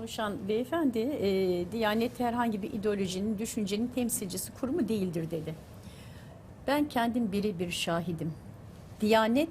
Konuşan beyefendi, e, Diyanet herhangi bir ideolojinin, düşüncenin temsilcisi kurumu değildir dedi. Ben kendim birebir şahidim. Diyanet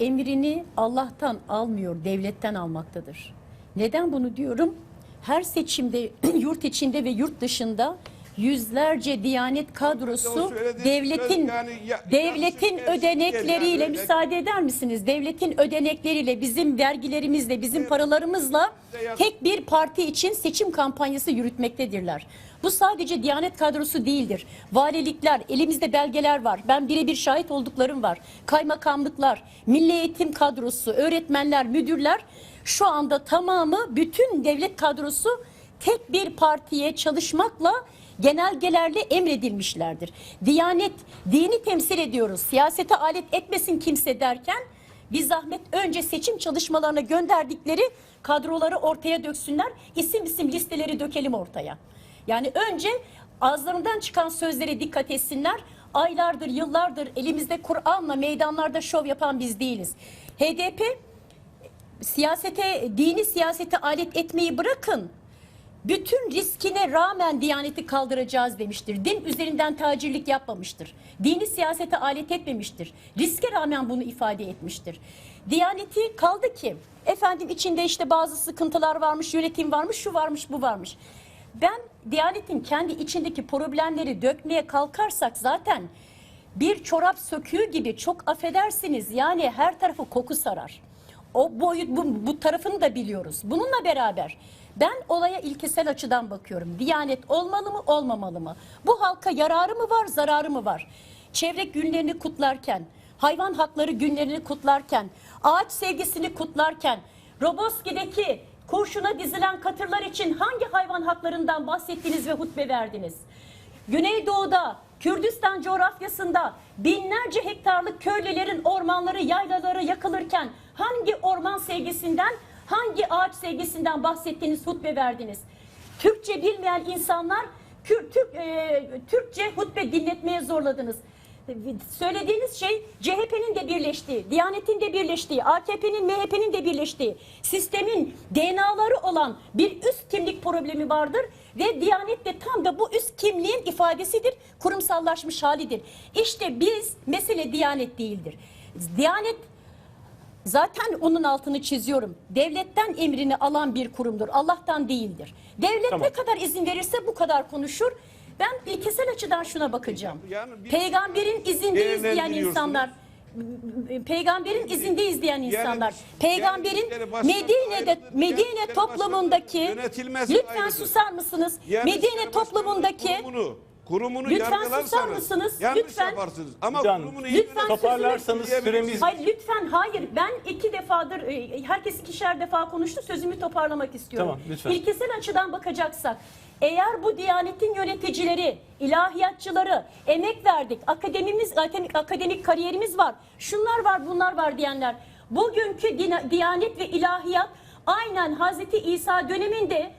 emrini Allah'tan almıyor, devletten almaktadır. Neden bunu diyorum? Her seçimde yurt içinde ve yurt dışında yüzlerce Diyanet kadrosu devletin söz yani ya- devletin ödenekleriyle yani. müsaade eder misiniz? Devletin ödenekleriyle bizim vergilerimizle bizim paralarımızla tek bir parti için seçim kampanyası yürütmektedirler. Bu sadece Diyanet kadrosu değildir. Valilikler, elimizde belgeler var. Ben birebir şahit olduklarım var. Kaymakamlıklar, milli eğitim kadrosu, öğretmenler, müdürler şu anda tamamı bütün devlet kadrosu tek bir partiye çalışmakla genelgelerle emredilmişlerdir. Diyanet, dini temsil ediyoruz. Siyasete alet etmesin kimse derken bir zahmet önce seçim çalışmalarına gönderdikleri kadroları ortaya döksünler. İsim isim listeleri dökelim ortaya. Yani önce ağızlarından çıkan sözlere dikkat etsinler. Aylardır, yıllardır elimizde Kur'an'la meydanlarda şov yapan biz değiliz. HDP siyasete, dini siyasete alet etmeyi bırakın. Bütün riskine rağmen Diyaneti kaldıracağız demiştir. Din üzerinden tacirlik yapmamıştır. Dini siyasete alet etmemiştir. Riske rağmen bunu ifade etmiştir. Diyaneti kaldı ki efendim içinde işte bazı sıkıntılar varmış, yönetim varmış, şu varmış, bu varmış. Ben Diyanet'in kendi içindeki problemleri dökmeye kalkarsak zaten bir çorap söküğü gibi çok affedersiniz yani her tarafı koku sarar. O boyut bu, bu tarafını da biliyoruz. Bununla beraber ben olaya ilkesel açıdan bakıyorum. Diyanet olmalı mı olmamalı mı? Bu halka yararı mı var zararı mı var? Çevre günlerini kutlarken, hayvan hakları günlerini kutlarken, ağaç sevgisini kutlarken, Roboski'deki kurşuna dizilen katırlar için hangi hayvan haklarından bahsettiniz ve hutbe verdiniz? Güneydoğu'da, Kürdistan coğrafyasında binlerce hektarlık köylülerin ormanları, yaylaları yakılırken hangi orman sevgisinden, hangi ağaç sevgisinden bahsettiğiniz hutbe verdiniz? Türkçe bilmeyen insanlar Kür- Türk, e, Türkçe hutbe dinletmeye zorladınız. Söylediğiniz şey CHP'nin de birleştiği, Diyanet'in de birleştiği, AKP'nin, MHP'nin de birleştiği, sistemin DNA'ları olan bir üst kimlik problemi vardır ve Diyanet de tam da bu üst kimliğin ifadesidir, kurumsallaşmış halidir. İşte biz, mesele Diyanet değildir. Diyanet Zaten onun altını çiziyorum. Devletten emrini alan bir kurumdur. Allah'tan değildir. Devlet Tamam. ne kadar izin verirse bu kadar konuşur. Ben ilkesel açıdan şuna bakacağım. Yani bir- Peygamberin izinde izleyen Değerlendiriyorsunuz. insanlar Peygamberin izinde izleyen insanlar. yani Peygamberin baştan Medine'de ayrılır, Medine toplumundaki yönetilmesi lütfen ayrıdır. susar mısınız? Yani Medine toplumundaki kurumunu, kurumunu Lütfen yargılarsanız susar mısınız? yanlış Lütfen. yaparsınız. Ama Lütfen. kurumunu iyi Lütfen Toparlarsanız süremiz- Hayır lütfen hayır. Ben iki defadır e, herkes ikişer defa konuştu. Sözümü toparlamak istiyorum. Tamam, lütfen. İlkesel açıdan bakacaksak eğer bu diyanetin yöneticileri, ilahiyatçıları emek verdik, akademimiz, akademik, akademik kariyerimiz var, şunlar var, bunlar var diyenler. Bugünkü dina- diyanet ve ilahiyat aynen Hazreti İsa döneminde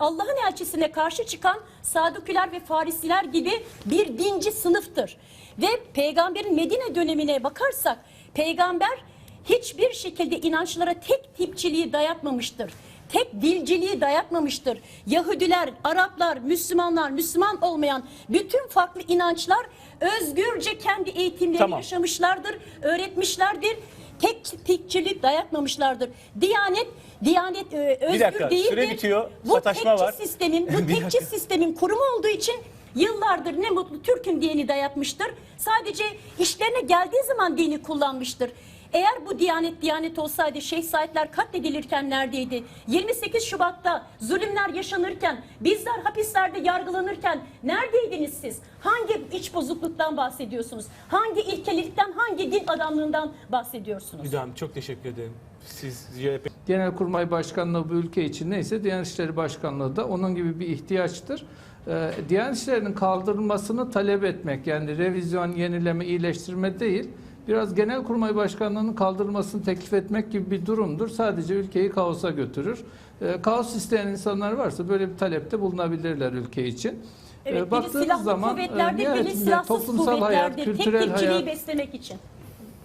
Allah'ın elçisine karşı çıkan Sadukiler ve Farisiler gibi bir dinci sınıftır. Ve peygamberin Medine dönemine bakarsak peygamber hiçbir şekilde inançlara tek tipçiliği dayatmamıştır. Tek dilciliği dayatmamıştır. Yahudiler, Araplar, Müslümanlar, Müslüman olmayan bütün farklı inançlar özgürce kendi eğitimlerini Tamam. yaşamışlardır, öğretmişlerdir. Tek tipçilik dayatmamışlardır. Diyanet Diyanet e, özgür dakika, değildir. süre bitiyor. Bu Sataşma tekçi var. sistemin, bu Bir tekçi sistemin kurumu olduğu için yıllardır ne mutlu Türk'üm diyeni dayatmıştır. Sadece işlerine geldiği zaman dini kullanmıştır. Eğer bu Diyanet Diyanet olsaydı Şeyh Saidler katledilirken neredeydi? 28 Şubat'ta zulümler yaşanırken, bizler hapislerde yargılanırken neredeydiniz siz? Hangi iç bozukluktan bahsediyorsunuz? Hangi ilkelilikten, hangi din adamlığından bahsediyorsunuz? Hocam çok teşekkür ederim. Siz CHP Genelkurmay Başkanlığı bu ülke için neyse Diyanet İşleri Başkanlığı da onun gibi bir ihtiyaçtır. Ee, Diyanet İşleri'nin kaldırılmasını talep etmek yani revizyon, yenileme, iyileştirme değil biraz Genelkurmay Başkanlığı'nın kaldırılmasını teklif etmek gibi bir durumdur. Sadece ülkeyi kaosa götürür. Ee, kaos isteyen insanlar varsa böyle bir talepte bulunabilirler ülke için. Evet, Ee, biri baktığınız zaman e, kuvvetlerde, nihayetinde toplumsal hayat, kültürel hayat, beslemek için.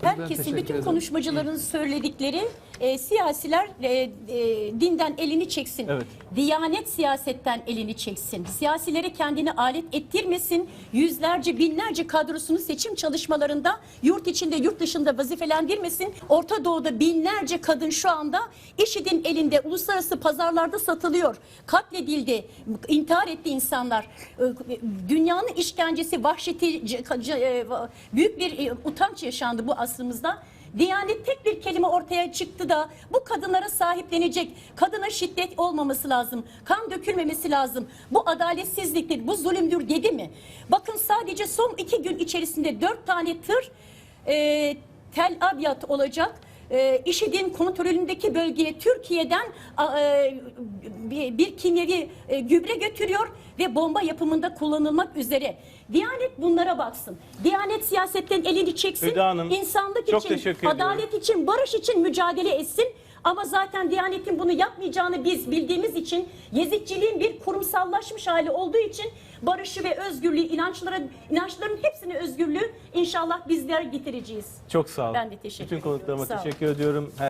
Herkesin, bütün konuşmacıların söyledikleri e, siyasiler e, e, dinden elini çeksin. Evet. Diyanet siyasetten elini çeksin. Siyasilere kendini alet ettirmesin. Yüzlerce, binlerce kadrosunu seçim çalışmalarında yurt içinde, yurt dışında vazifelendirmesin. Orta Doğu'da binlerce kadın şu anda IŞİD'in elinde uluslararası pazarlarda satılıyor. Katledildi, intihar etti insanlar. Dünyanın işkencesi, vahşeti, e, büyük bir e, utanç yaşandı bu asrımızda. Diyanet tek bir kelime ortaya çıktı da bu kadınlara sahiplenecek. Kadına şiddet olmaması lazım. Kan dökülmemesi lazım. Bu adaletsizliktir, bu zulümdür dedi mi? Bakın sadece son iki gün içerisinde dört tane tır e, Tel Abyad olacak. E, IŞİD'in kontrolündeki bölgeye Türkiye'den e, bir, bir kimyevi e, gübre götürüyor ve bomba yapımında kullanılmak üzere. Diyanet bunlara baksın. Diyanet siyasetten elini çeksin. Hanım, insanlık için, teşekkür ediyorum. adalet için, barış için mücadele etsin. Ama zaten Diyanet'in bunu yapmayacağını biz bildiğimiz için Yezidçiliğin bir kurumsallaşmış hali olduğu için barışı ve özgürlüğü, inançlara, inançların hepsine özgürlüğü inşallah bizler getireceğiz. Çok sağ olun. Ben de teşekkür Bütün ediyorum. konuklarıma teşekkür ediyorum.